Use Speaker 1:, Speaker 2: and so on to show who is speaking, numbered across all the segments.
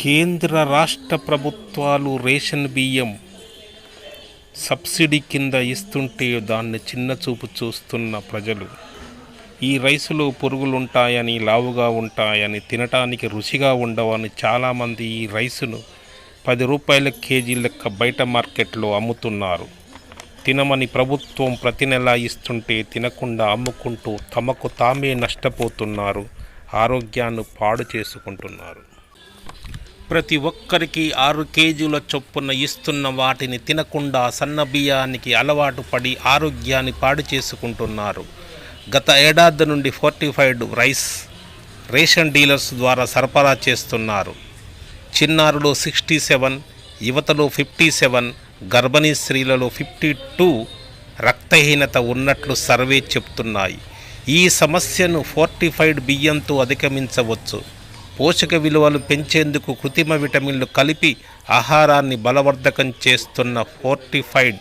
Speaker 1: కేంద్ర రాష్ట్ర ప్రభుత్వాలు రేషన్ బియ్యం సబ్సిడీ కింద ఇస్తుంటే దాన్ని చిన్నచూపు చూస్తున్న ప్రజలు. ఈ రైసులో పురుగులుంటాయని లావుగా ఉంటాయని తినటానికి రుచిగా ఉండవని చాలామంది ఈ రైసును పది రూపాయల కేజీ లెక్క బయట మార్కెట్లో అమ్ముతున్నారు. తినమని ప్రభుత్వం ప్రతి నెలా ఇస్తుంటే తినకుండా అమ్ముకుంటూ తమకు తామే నష్టపోతున్నారు ఆరోగ్యాన్ని పాడు చేసుకుంటున్నారు. ప్రతి ఒక్కరికి ఆరు కేజీల చొప్పున ఇస్తున్న వాటిని తినకుండా సన్న బియ్యానికి అలవాటు పడి ఆరోగ్యాన్ని పాడు చేసుకుంటున్నారు. గత ఏడాది నుండి ఫోర్టిఫైడ్ రైస్ రేషన్ డీలర్స్ ద్వారా సరఫరా చేస్తున్నారు. చిన్నారులో సిక్స్టీ సెవెన్ యువతలో ఫిఫ్టీ సెవెన్ గర్భిణీ స్త్రీలలో ఫిఫ్టీ టూ రక్తహీనత ఉన్నట్లు సర్వే చెప్తున్నాయి. ఈ సమస్యను ఫోర్టిఫైడ్ బియ్యంతో అధిగమించవచ్చు. పోషక విలువలు పెంచేందుకు కృత్రిమ విటమిన్లు కలిపి ఆహారాన్ని బలవర్ధకం చేస్తున్న ఫోర్టిఫైడ్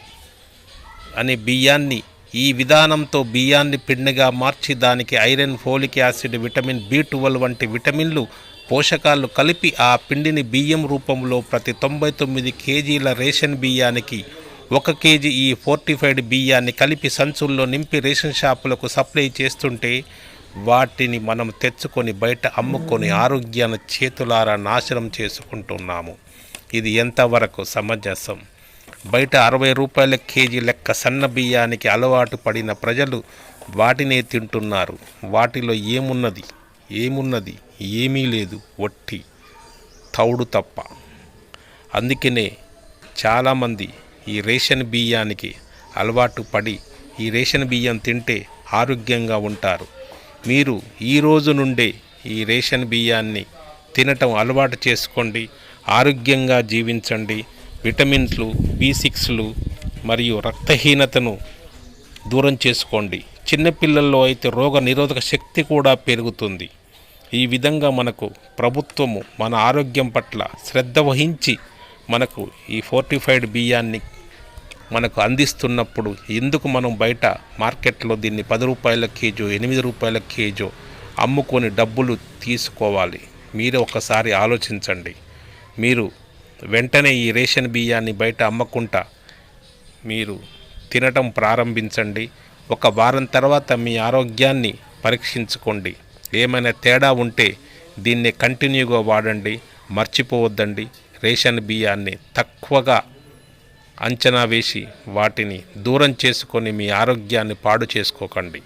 Speaker 1: అనే బియ్యాన్ని ఈ విధానంతో బియ్యాన్ని పిండిగా మార్చి దానికి iron folic acid vitamin B twelve వంటి విటమిన్లు పోషకాలు కలిపి ఆ పిండిని బియ్యం రూపంలో ప్రతి తొంభై తొమ్మిది కేజీల రేషన్ బియ్యానికి ఒక కేజీ ఈ ఫోర్టిఫైడ్ బియ్యాన్ని కలిపి సంచుల్లో నింపి రేషన్ షాపులకు సప్లై చేస్తుంటే వాటిని మనం తెచ్చుకొని బయట అమ్ముకొని ఆరోగ్యాన్ని చేతులారా నాశనం చేసుకుంటున్నాము. ఇది ఎంతవరకు సమంజసం? బయట అరవై రూపాయల కేజీ లెక్క సన్న బియ్యానికి అలవాటు పడిన ప్రజలు వాటినే తింటున్నారు. వాటిలో ఏమున్నది? ఏమున్నది? ఏమీ లేదు. వట్టి తౌడు తప్ప. అందుకనే చాలామంది ఈ రేషన్ బియ్యానికి అలవాటు పడి ఈ రేషన్ బియ్యం తింటే ఆరోగ్యంగా ఉంటారు. మీరు ఈ రోజు నుండే ఈ రేషన్ బియ్యాన్ని తినటం అలవాటు చేసుకోండి. ఆరోగ్యంగా జీవించండి. విటమిన్లు బి సిక్స్లు మరియు రక్తహీనతను దూరం చేసుకోండి. చిన్నపిల్లల్లో అయితే రోగ నిరోధక శక్తి కూడా పెరుగుతుంది. ఈ విధంగా మనకు ప్రభుత్వము మన ఆరోగ్యం పట్ల శ్రద్ధ వహించి మనకు ఈ ఫోర్టిఫైడ్ బియ్యాన్ని మనకు అందిస్తున్నప్పుడు ఎందుకు మనం బయట మార్కెట్లో దీన్ని పది రూపాయల కేజో ఎనిమిది రూపాయల కేజో అమ్ముకొని డబ్బులు తీసుకోవాలి? మీరు ఒకసారి ఆలోచించండి. మీరు వెంటనే ఈ రేషన్ బియ్యాన్ని బయట అమ్మకుండా మీరు తినటం ప్రారంభించండి. ఒక వారం తర్వాత మీ ఆరోగ్యాన్ని పరీక్షించుకోండి. ఏమైనా తేడా ఉంటే దీన్ని కంటిన్యూగా వాడండి మర్చిపోవద్దండి. రేషన్ బియ్యాన్ని తక్కువగా అంచనా వేసి వాటిని దూరం చేసుకొని మీ ఆరోగ్యాన్ని పాడు చేసుకోకండి.